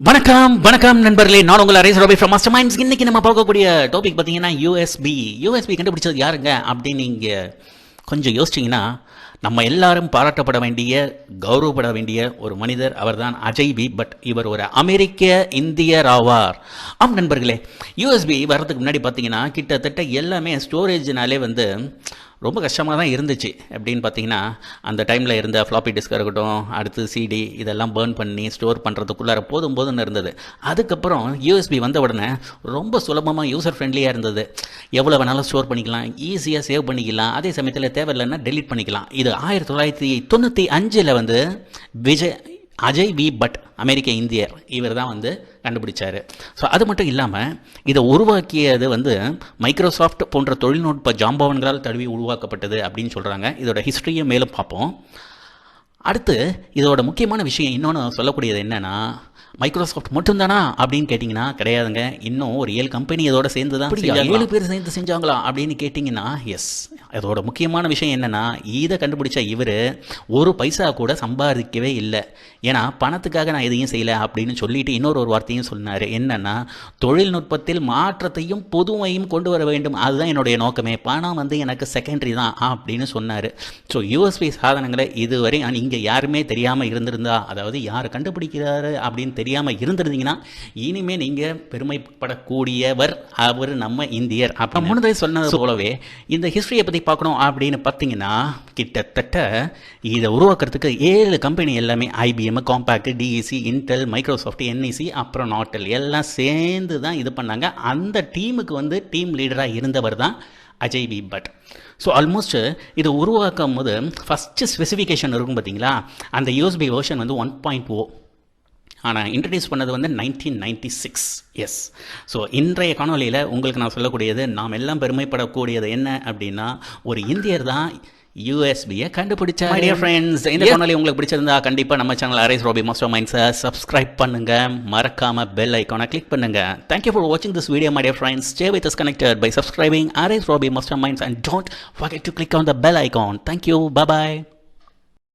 வணக்கம் வணக்கம் நண்பர்களே. நான் உங்கள் Ares Rabi from Master Minds இன்னைக்கு நம்ம பார்க்கக்கூடிய டாபிக் பார்த்தீங்கன்னா யூஎஸ்பி யூஎஸ்பி கண்டுபிடிச்சது யாருங்க அப்படின்னு நீங்கள் கொஞ்சம் யோசிச்சிங்கன்னா நம்ம எல்லாரும் பாராட்டப்பட வேண்டிய கௌரவப்பட வேண்டிய ஒரு மனிதர் அவர்தான் அஜய் பி. பட் இவர் ஒரு அமெரிக்க இந்தியர் ஆவார் ஆம் நண்பர்களே யூஎஸ்பி வர்றதுக்கு முன்னாடி பார்த்தீங்கன்னா கிட்டத்தட்ட எல்லாமே ஸ்டோரேஜ்னாலே வந்து ரொம்ப கஷ்டமாக தான் இருந்துச்சு. எப்படின்னு பார்த்தீங்கன்னா அந்த டைமில் இருந்த ஃப்ளாப்பி டிஸ்காக இருக்கட்டும் அடுத்து சிடி இதெல்லாம் பேர்ன் பண்ணி ஸ்டோர் பண்ணுறதுக்குள்ளார போதும் போதும்னு இருந்தது. அதுக்கப்புறம் யூஎஸ்பி வந்த உடனே ரொம்ப சுலபமாக யூசர் ஃப்ரெண்ட்லியாக இருந்தது. எவ்வளோ வேணாலும் ஸ்டோர் பண்ணிக்கலாம் ஈஸியாக சேவ் பண்ணிக்கலாம் அதே சமயத்தில் தேவையில்லைன்னா டெலீட் பண்ணிக்கலாம். இது ஆயிரத்தி தொள்ளாயிரத்தி தொண்ணூற்றி அஞ்சில் வந்து விஜய் அஜய் வி பட் அமெரிக்க இந்தியர் இவர் தான் வந்து கண்டுபிடிச்சார். ஸோ அது மட்டும் இல்லாமல் இதை உருவாக்கியது வந்து மைக்ரோசாஃப்ட் போன்ற தொழில்நுட்ப ஜாம்பவன்களால் தழுவி உருவாக்கப்பட்டது அப்படின்னு சொல்கிறாங்க இதோட ஹிஸ்ட்ரியை மேலும் பார்ப்போம். அடுத்து இதோட முக்கியமான விஷயம் இன்னொன்று சொல்லக்கூடியது என்னன்னா மைக்ரோசாஃப்ட் மட்டும்தானா அப்படின்னு கேட்டிங்கன்னா கிடையாதுங்க. இன்னும் ஒரு ஏழு கம்பெனி இதோட சேர்ந்து தான். ஏழு பேர் சேர்ந்து செஞ்சாங்களா அப்படின்னு கேட்டிங்கன்னா எஸ் அதோட முக்கியமான விஷயம் என்னென்னா இதை கண்டுபிடிச்ச இவர் ஒரு பைசா கூட சம்பாதிக்கவே இல்லை. ஏன்னா பணத்துக்காக நான் எதையும் செய்யலை அப்படின்னு சொல்லிட்டு இன்னொரு ஒரு வார்த்தையும் சொன்னார். என்னென்னா தொழில்நுட்பத்தில் மாற்றத்தையும் புதுமையும் கொண்டு வர வேண்டும். அதுதான் என்னுடைய நோக்கமே. பணம் வந்து எனக்கு செகண்டரி தான் அப்படின்னு சொன்னார். ஸோ யூஎஸ்பி சாதனங்களை இதுவரை இங்கே யாருமே தெரியாமல் இருந்திருந்தா அதாவது யார் கண்டுபிடிக்கிறாரு அப்படின்னு தெரியாமல் இருந்திருந்தீங்கன்னா இனிமேல் நீங்கள் பெருமைப்படக்கூடியவர் அவர் நம்ம இந்தியர் அப்போ முன்னதே சொன்னது போலவே இந்த ஹிஸ்ட்ரியை பற்றி பார்க்கணும் அப்படின்னு பார்த்தீங்கன்னா கிட்டத்தட்ட இதை உருவாக்குறதுக்கு ஏழு கம்பெனி எல்லாமே IBM Compaq DEC Intel Microsoft NEC அப்புறம் நாட்டல் எல்லாம் சேர்ந்து தான் இது பண்ணாங்க. அந்த டீமுக்கு வந்து டீம் லீடராக இருந்தவர் தான் Ajay B Bhatt. So almost இது உருவாக்கும் போது ஃபஸ்ட்டு ஸ்பெசிஃபிகேஷன் இருக்கும் பார்த்தீங்களா? அந்த யூஎஸ்பி வேர்ஷன் வந்து ஒன் பாயிண்ட் ஓ ஆனால் இன்ட்ரடியூஸ் பண்ணது வந்து nineteen ninety six S so இன்றைய காணொலியில் உங்களுக்கு நான் சொல்லக்கூடியது நாம் எல்லாம் பெருமைப்படக்கூடியது என்ன அப்படின்னா ஒரு இந்தியர் தான் யூஎஸ்பியை கண்டுபிடிச்சா மை டியர் ஃப்ரெண்ட்ஸ் இந்த காணொலி உங்களுக்கு பிடிச்சிருந்தா கண்டிப்பாக நம்ம சேனல் அரேஸ் ரோபி மாஸ்டர் மைண்ட்ஸை சப்ஸ்கிரைப் பண்ணுங்க. மறக்காம பெல் ஐக்கானை கிளிக் பண்ணுங்க. தேங்க்யூ ஃபார் வாட்சிங் this video my dear friends stay with us connected by subscribing Ares Robi master minds and don't click on the bell icon. Thank you. Bye bye